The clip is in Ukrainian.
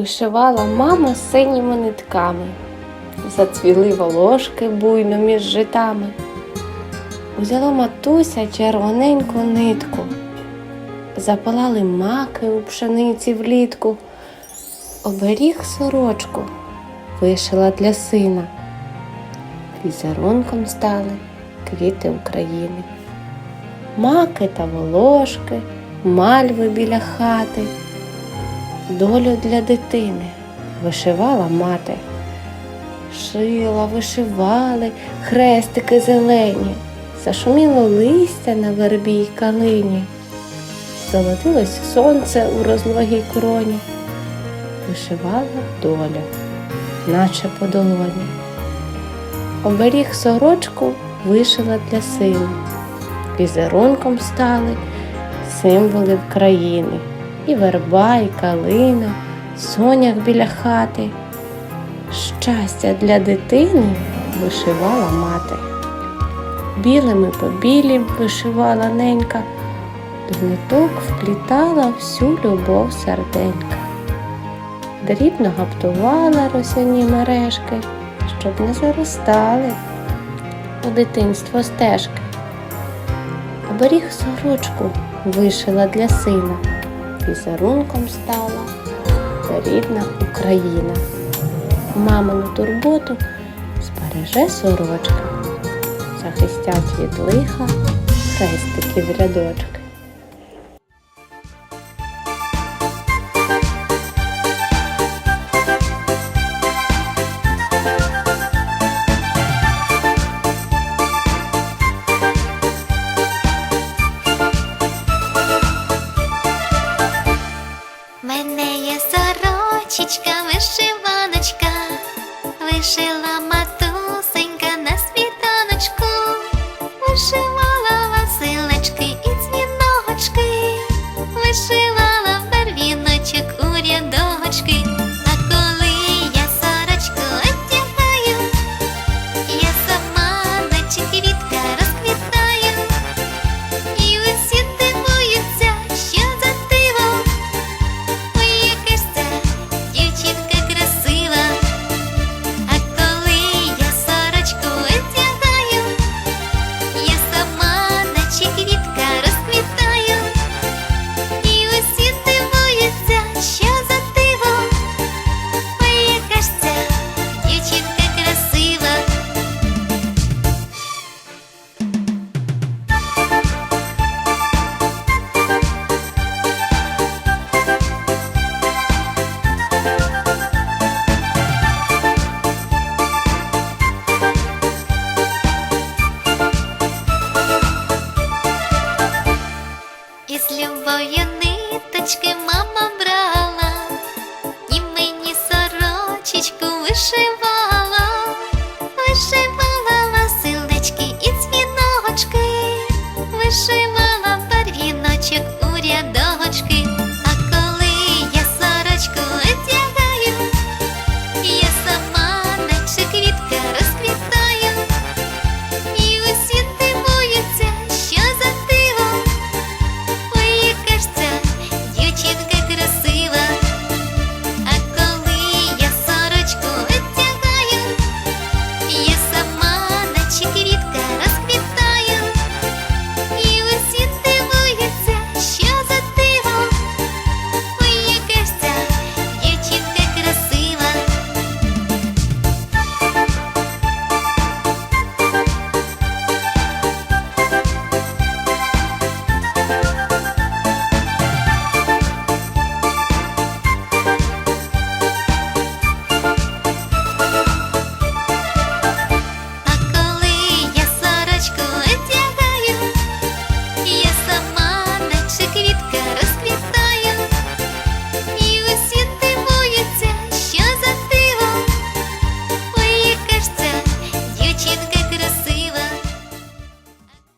Вишивала мама синіми нитками, зацвіли волошки буйно між житами. Узяла матуся червоненьку нитку, запалали маки у пшениці влітку, оберіг сорочку вишила для сина. Візерунком стали квіти України. Маки та волошки, мальви біля хати. Долю для дитини вишивала мати. Шила, вишивали хрестики зелені, зашуміло листя на вербі й калині. Золотилось сонце у розлогій кроні, вишивала доля, наче по долоні. Оберіг сорочку вишила для сина. Візерунком стали символи країни. І верба, і калина, сонях біля хати. Щастя для дитини вишивала мати. Білими по білім вишивала ненька, до ниток вплітала всю любов серденька. Дрібно гаптувала росяні мережки, щоб не заростали у дитинство стежки. Оберіг сорочку вишила для сина візерунком стала. Та рідна Україна. Мамину турботу збереже сорочка, захистять від лиха хрестиків в вишила матусенька на світаночку, вишивала василечки і дзвіночки, вишивала Із любов'ю ниточки мама брала, і мені сорочечку вишивала.